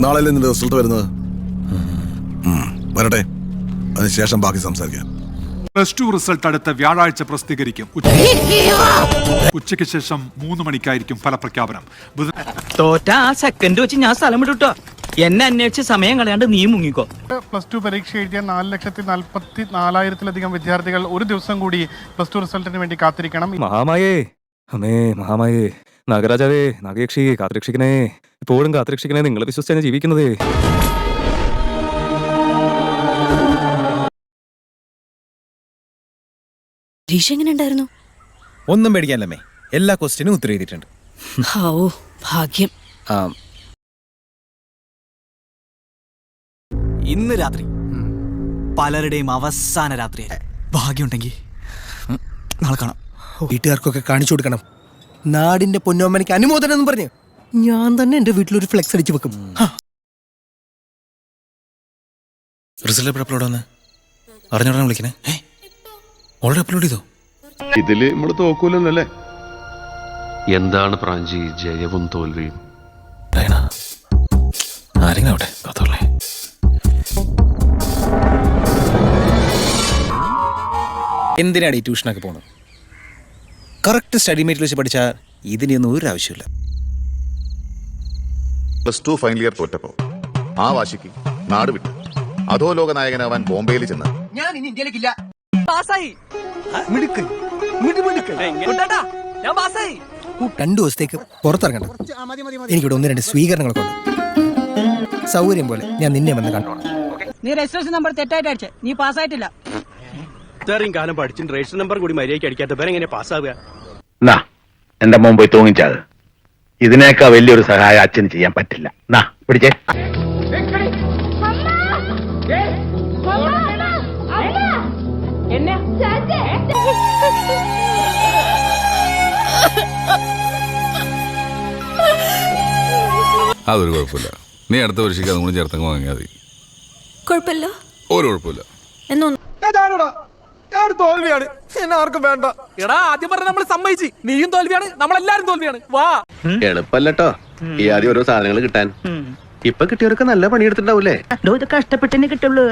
നാളെ നിന്റെ റിസൾട്ട് വരുന്നത്? വരട്ടെ. അതിനുശേഷം ബാക്കി സംസാരിക്കാം. പ്ലസ് ടു റിസൾട്ട് അടുത്ത വ്യാഴാഴ്ച പ്രസിദ്ധീകരിക്കും. ഉച്ചയ്ക്ക് ശേഷം മൂന്ന് മണിക്കായിരിക്കും ഫലപ്രഖ്യാപനം. തോറ്റ ആ സെക്കൻഡ് വെച്ച് ഞാൻ സ്ഥലം വിടുട്ടോ. എന്നെ അന്വേഷിച്ച് സമയം കളയാണ്ട് നീ മുങ്ങിക്കോ. പ്ലസ് ടു പരീക്ഷ എഴുതിയ നാല് ലക്ഷത്തി നാൽപ്പത്തി നാലായിരത്തിലധികം വിദ്യാർത്ഥികൾ ഒരു ദിവസം കൂടി പ്ലസ് ടു റിസൾട്ടിന് വേണ്ടി കാത്തിരിക്കണം. മഹാമായേ. അമ്മേ മഹാമായേ. നാഗരാജാവേ നാഗയക്ഷി കാത്തുരക്ഷിക്കണേ. ഇപ്പോഴും കാത്തുരക്ഷിക്കണേ നിങ്ങളെ വിശ്വസിച്ചാണ് ജീവിക്കുന്നതേ. പരീക്ഷ എങ്ങനെ ഉണ്ടായിരുന്നു? ഒന്നും പേടിക്കാനല്ലേ എല്ലാ ക്വസ്റ്റിനും ഉത്തരം എഴുതിയിട്ടുണ്ട്. ഓ ഭാഗ്യം. ഇന്ന് രാത്രി. പലരുടെയും അവസാന രാത്രി ഭാഗ്യമുണ്ടെങ്കിൽ ഉണ്ടെങ്കിൽ നാളെ കാണാം. വീട്ടുകാർക്കൊക്കെ കാണിച്ചു കൊടുക്കണം. നാടിന്റെ പൊന്നോമ്മനിക്ക് അനുമോദനം എന്ന് പറഞ്ഞു ഞാൻ തന്നെ എന്റെ വീട്ടിലൊരു ഫ്ലെക്സ് അടിച്ചു വെക്കും. റിസൾട്ട് എപ്പോഴും അപ്ലോഡ് വന്ന് അറിഞ്ഞോടാൻ വിളിക്കണേ. ഓൾറെഡി അപ്ലോഡ് ചെയ്തോ? ഇതിൽ നമ്മൾ തോക്കൂലല്ലേ എന്താണ് പ്രാഞ്ചി ജയവും തോൽവിയും? ഡയന ആരെങ്കിലും അവിടെ? കാത്തോളേ. എന്തിനാണ് ഈ ട്യൂഷനൊക്കെ പോണത്? കറക്റ്റ് സ്റ്റഡി മെറ്റീരിയൽ വെച്ച് പഠിച്ചാൽ ഇതിനൊന്നും ഒരു ആവശ്യമില്ല പ്ലസ് ടു ഫൈനൽ ഇയർ തോറ്റപ്പോ ആ വാശിക്ക് നാട് വിട്ടു. അതോ ലോക നായകനാവാൻ ബോംബെയിൽ ചെന്ന്. ഞാൻ ഇനി ഇന്ത്യയിലേക്കില്ല. പാസ്സായി. ഞാൻ പാസ്സായി. രണ്ടു ദിവസത്തേക്ക് പുറത്തിറങ്ങണം എനിക്കിവിടെ ഒന്ന് രണ്ട് സ്വീകരണങ്ങളൊക്കെ ഉണ്ട്. സൗകര്യം പോലെ ഞാൻ നിന്നെ വന്ന് കണ്ടോളാം. നീ രജിസ്ട്രേഷൻ നമ്പർ തെറ്റായിട്ട് അടിച്ചേ നീ പാസ്സായിട്ടില്ല. ഇത്രയും കാലം പഠിച്ചിട്ട് രജിസ്റ്റർ നമ്പർ കൂടി മര്യാദയ്ക്ക് അടിക്കാത്ത എങ്ങനെ പാസ്സാവുക? നാ എന്റെ മോൻ പോയി തൂങ്ങിച്ചത് ഇതിനേക്കാ വലിയൊരു സഹായം അച്ഛന് ചെയ്യാൻ പറ്റില്ല. നാ പിടിച്ചേ. അതൊരു കുഴപ്പമില്ല. നീ അടുത്ത വർഷക്ക് അതും കൂടി ചേർത്തങ്ങ് വാങ്ങിയാൽ മതി. കുഴപ്പമില്ല ഒരു കുഴപ്പമില്ല. എന്നൊന്നും തോൽവിയാണ്. എന്നെ ആർക്കും വേണ്ട. എടാ ആദ്യം പറഞ്ഞ നമ്മൾ സമ്മതിച്ച്. നീയും തോൽവിയാണ്. നമ്മളെല്ലാരും തോൽവിയാണ്. വാ. എളുപ്പല്ലോ ഈ ആദ്യം ഓരോ സാധനങ്ങൾ കിട്ടാൻ. ഇപ്പൊ കിട്ടിയവരൊക്കെ നല്ല പണിയെടുത്തിട്ടുണ്ടാവൂലേ ഇത് കഷ്ടപ്പെട്ടെന്നെ കിട്ടുള്ളൂ